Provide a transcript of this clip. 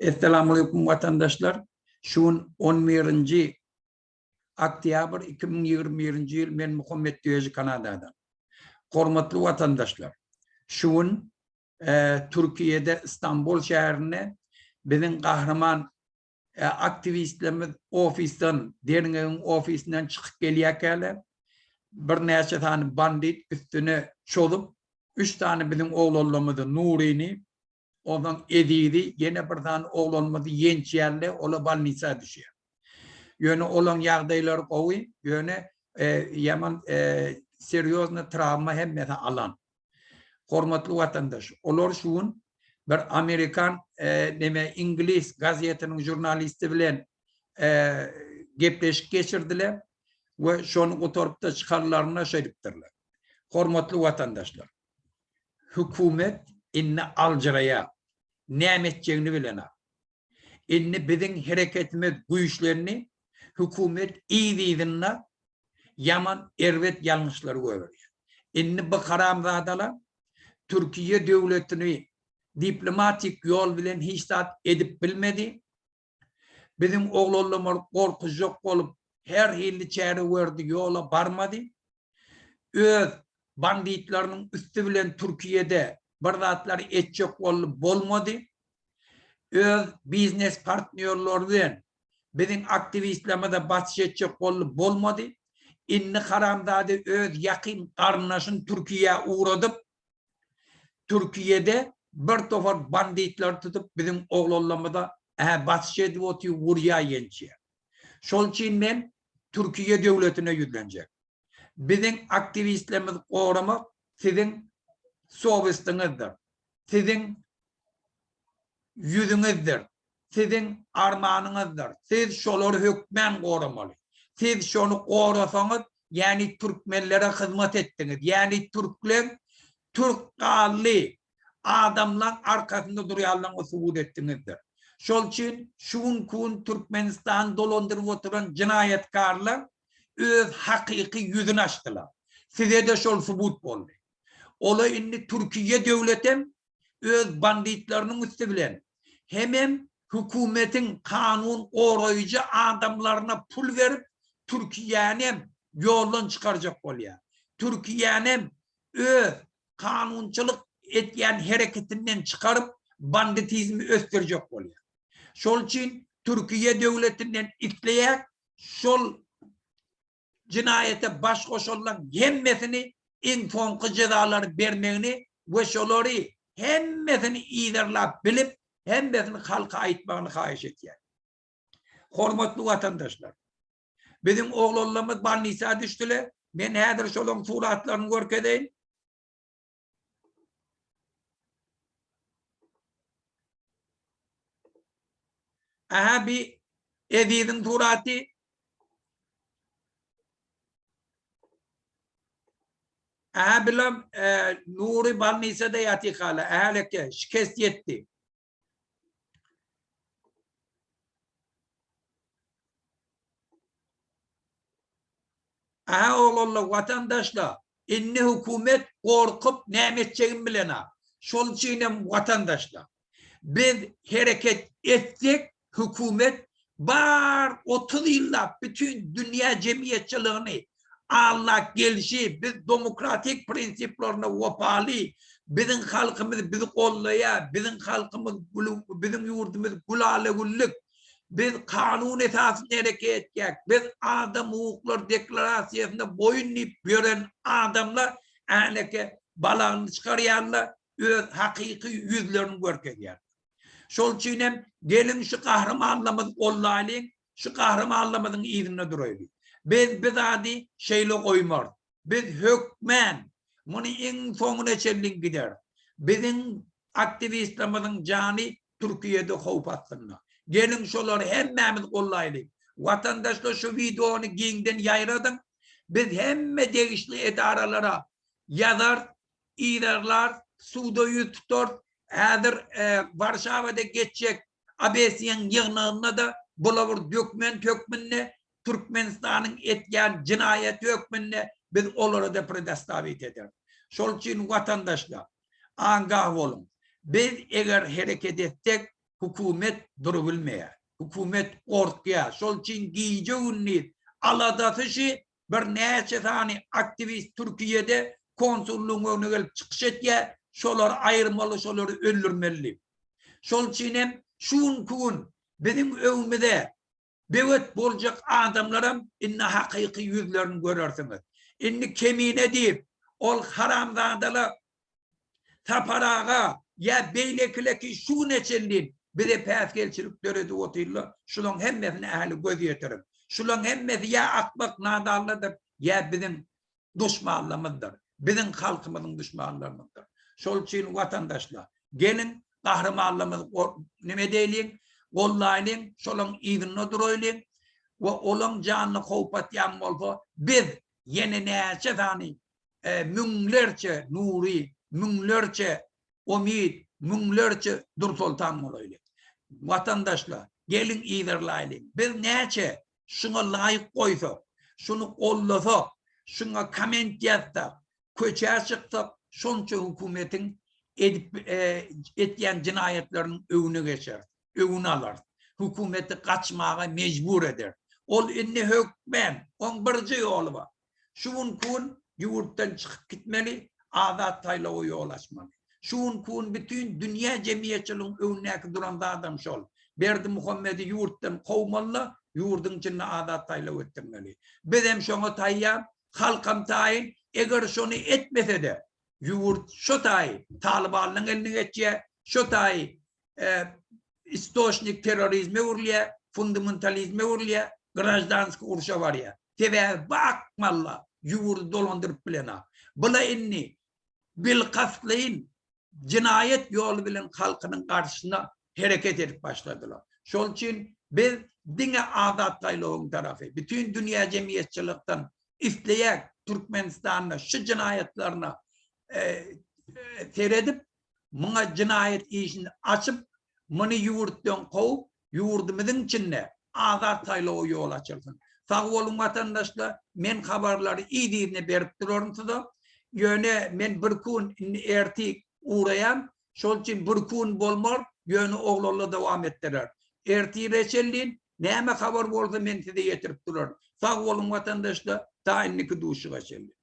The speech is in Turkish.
Esselamu Aleyküm vatandaşlar. Şuun 11. Oktyabr 2021 yıl men Muhammed Diyeci Kanada'dan. Hormatlı vatandaşlar. Şuun e, Türkiye'de İstanbul şehrine bizim kahraman e, aktivistlerimiz ofisten, derneğin ofisinden çıkıp geliyorken bir neçe tane bandit üstüne çolup üç tane bizim oğullarımızı Nuri'ni ondan ediydi. Yine bir tane oğlanmadı yenç yerle ola balnisa düşüyor. Yöne olan yağdayları kovu, yöne e, yaman e, seryozna travma hem meta alan. Hormatlı vatandaş. Olur şuun bir Amerikan e, neme İngiliz gazetinin jurnalisti bilen e, gepleşik geçirdiler ve şonu oturup da çıkarlarına şeriptirler. Hormatlı vatandaşlar. Hükümet inne alcıraya nimetçeğini bilene. İnne bizim hareketimiz güçlerini hükümet iyi değilinle yaman ervet yanlışları görüyor. İnne bu karamzadalar Türkiye devletini diplomatik yol bilen hiç edip bilmedi. Bizim oğlanlar korku yok olup her hilli çare verdi yola barmadı. Öz banditlarının üstü bilen Türkiye'de bırdatları etcek olup bolmadı. Öz biznes partnerlerden bizim aktivistlerime de batış edecek olup bolmadı. İnni karamdadı öz yakın karnaşın Türkiye'ye uğradıp Türkiye'de bir tofar banditler tutup bizim oğlanlarımıza e, batış edip otuyu vurya yençiye. Şol için ben Türkiye devletine yüzlenecek. Bizim aktivistlerimiz korumak sizin sobistinizdir. Sizin yüzünüzdir. Sizin armanınızdır. Siz şolor hükmen goramaly. Siz şonu gorasaňyz, yani Türkmenlere hizmet ettiniz. Yani Türkler Türk galli adamlar arkasında durýanlar subut etdinizdir. Şol üçin şuun kun Türkmenistan dolandyryp oturan jinayetkarlar öz hakiki yüzünü açtılar. Size de şol subut boldy. Ola inni Türkiye devletim öz banditlerinin üstü bilen hemen hükümetin kanun koruyucu adamlarına pul verip Türkiye'nin yoldan çıkaracak oluyor. Türkiye'nin öz kanunçılık etken hareketinden çıkarıp banditizmi östürecek oluyor. Şol için Türkiye devletinden itleyek şol cinayete baş koşulan hemmesini en fonku cezaları vermeni ve şoları hemmesini iyidirlap bilip hemmesini halka aytmağını hayiş etken. Hormatlı vatandaşlar. Bizim oğlanlarımız Banisa düştüler. Ben hedir şolun suratlarını görkedeyim. Aha bir Edid'in suratı Aha bilam e, Nuri Balnisa da yati kala. Aha leke şikest yetti. Aha oğlum vatandaşla inni hükümet korkup nimetçeğin bilene. Şol için vatandaşla. Biz hareket ettik hükümet var 30 yılda bütün dünya cemiyetçiliğini Allah gelişi biz demokratik prinsiplerine vapalı bizim halkımız bizi kollaya bizim halkımız bizim yurdumuz gulale gulluk biz kanun esasında hareket edecek biz adam hukuklar deklarasyasına boyun ip gören adamlar ahleke balağını çıkaryanlar öz hakiki yüzlerini görkeyer. Şol için gelin şu kahramanlamız ollalı şu kahramanlamızın izinine duraylı. Biz bizadi şeyle koymar. Biz hükmen. Bunu en soňuna çellin gider. Bizim aktivistlerimizin cani Türkiye'de howp atdyrna. Gelin şolary hemmemiz gollaýlyk. Watandaşlar şu videonu giňden ýaýradyn. Biz hemme degişli edaralara yazar, iýerler, suda ýutup Häzir e, Varşava'da geçecek ABS'nin ýygnanyna da bulawur dökmen tökmenle Türkmenistan'ın etken cinayet hükmünne biz olara da predestavit eder. Şol için vatandaşlar angah olun. Biz eger hareket etsek hukumet durulmaya. Hukumet ortaya. Şol için giyici ünlü aladatışı bir neçe tane aktivist Türkiye'de konsulluğun önüne gelip çıkış etke şolar ayırmalı, şoları öldürmeli. Şol için şun kun bizim övmede bevet bolacak adamlaram inna hakiki yüzlerini görürsünüz. İnni kemine deyip ol haramzadalı taparağa ya beylekileki şu neçenliğin bir de päsgelçilik döredi otuyla şulan hemmesini ehli göz yetirim. Şulan hemmesi ya akmak nadallıdır ya bizim düşmanlığımızdır. Bizim halkımızın düşmanlarımızdır. Şol için vatandaşlar gelin kahramanlığımız neme deyleyin gollaylin, şolam izinna duroylin we olam canlı howpat ýan bolsa biz ýene näçe zany e, münglerçe nuri, münglerçe umid, münglerçe dur sultan bolaylyk. watandaşlar gelin iýerlaýlyk. Biz näçe şuna layık koysak, şunu kollasak, şuna kament yazsak, köçe çıksak, şonça hükümetin edip, e, etyen cinayetlerin övünü geçer. ögün alar. Hükümeti kaçmağa mecbur eder. Ol inni hükmen, on birci yolu var. Şuun kun yurttan çıkıp gitmeli, azat tayla yol açmalı. Şuun kun bütün dünya cemiyetçiliğin önündeki duranda adam şol. Berdi Muhammed'i yurttan kovmalı, yurdun içinde azat tayla ettirmeli. Bedem şoňa tayya, halkam tayin, eger şonu etmese de, yurt şo tayi, talibanlyň eline geçýär, şo tayi, e, istoşnik terörizme uğrluyor, fundamentalizme uğrluyor, grajdansk urşa var ya. Tebe bakmalla yuvur dolandırıp bilena. Bula inni bil kasleyin cinayet yolu bilen halkının karşısına hareket edip başladılar. Şol için biz dine adat kaylığın tarafı, bütün dünya cemiyetçilikten isteyek Türkmenistan'la şu cinayetlerine e, e, seyredip buna cinayet işini açıp Muni yurtdan kow, yurdumyzyň içinde azar taýlaw ýol açyldyn. Sag bolun watandaşlar, men habarlary iýdiýini berip durarmysyda, ýöne men bir kun ertik uğrayan, şol üçin bir kun bolmar, ýöne oglanla dowam etdiler. Erti reçellin näme habar bolsa men size ýetirip durar. Sag bolun watandaşlar, taýinlik duşyga çeldi.